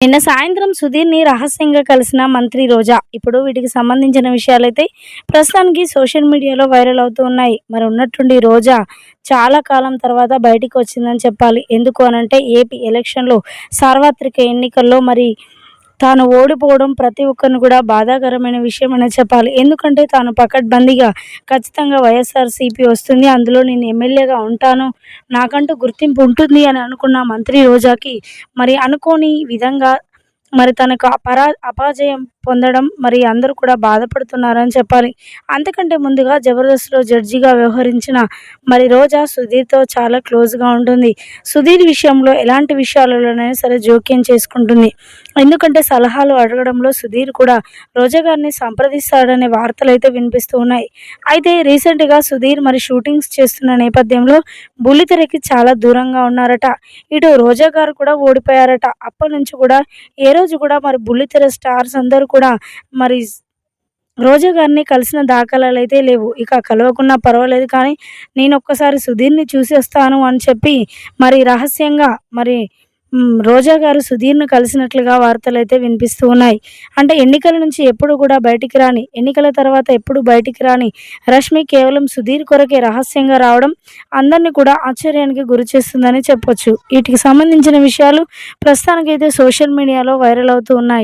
నిన్న సాయంత్రం సుధీర్ని రహస్యంగా కలిసిన మంత్రి రోజా. ఇప్పుడు వీటికి సంబంధించిన విషయాలైతే ప్రస్తుతానికి సోషల్ మీడియాలో వైరల్ అవుతూ ఉన్నాయి. మరి ఉన్నట్టుండి రోజా చాలా కాలం తర్వాత బయటికి వచ్చిందని చెప్పాలి. ఎందుకు అనంటే ఏపీ ఎలక్షన్లో సార్వత్రిక ఎన్నికల్లో మరి తాను ఓడిపోవడం ప్రతి ఒక్కరిని కూడా బాధాకరమైన విషయం అనే చెప్పాలి. ఎందుకంటే తాను పకడ్బందీగా ఖచ్చితంగా వైఎస్ఆర్సీపీ వస్తుంది. అందులో నేను ఎమ్మెల్యేగా ఉంటాను. నాకంటూ గుర్తింపు ఉంటుంది అని అనుకున్న మంత్రి రోజాకి మరి అనుకోని విధంగా మరి తనకు అపరా అపాజయం పొందడం మరి అందరూ కూడా బాధపడుతున్నారని చెప్పాలి. అంతకంటే ముందుగా జబర్దస్త్లో జడ్జిగా వ్యవహరించిన మరి రోజా సుధీర్తో చాలా క్లోజ్గా ఉంటుంది. సుధీర్ విషయంలో ఎలాంటి విషయాలలోనైనా సరే జోక్యం చేసుకుంటుంది. ఎందుకంటే సలహాలు అడగడంలో సుధీర్ కూడా రోజా గారిని సంప్రదిస్తాడనే వార్తలు అయితే వినిపిస్తూ ఉన్నాయి. అయితే రీసెంట్గా సుధీర్ మరి షూటింగ్స్ చేస్తున్న నేపథ్యంలో బుల్లితెరకి చాలా దూరంగా ఉన్నారట. ఇటు రోజా గారు కూడా ఓడిపోయారట. అప్పటి నుంచి కూడా ఏ రోజు కూడా మరి బుల్లితెర స్టార్స్ అందరూ కూడా మరి రోజా గారిని కలిసిన దాఖలాలు అయితే లేవు. ఇక కలవకున్నా పర్వాలేదు కానీ నేను ఒక్కసారి సుధీర్ని చూసి వస్తాను అని చెప్పి మరి రహస్యంగా మరి రోజా గారు సుధీర్ను కలిసినట్లుగా వార్తలు అయితే వినిపిస్తూ ఉన్నాయి. అంటే ఎన్నికల నుంచి ఎప్పుడు కూడా బయటికి రాని ఎన్నికల తర్వాత ఎప్పుడు బయటికి రాని రష్మి కేవలం సుధీర్ కొరకే రహస్యంగా రావడం అందరినీ కూడా ఆశ్చర్యానికి గురి చేస్తుందని చెప్పొచ్చు. వీటికి సంబంధించిన విషయాలు ప్రస్తుతానికైతే సోషల్ మీడియాలో వైరల్ అవుతూ ఉన్నాయి.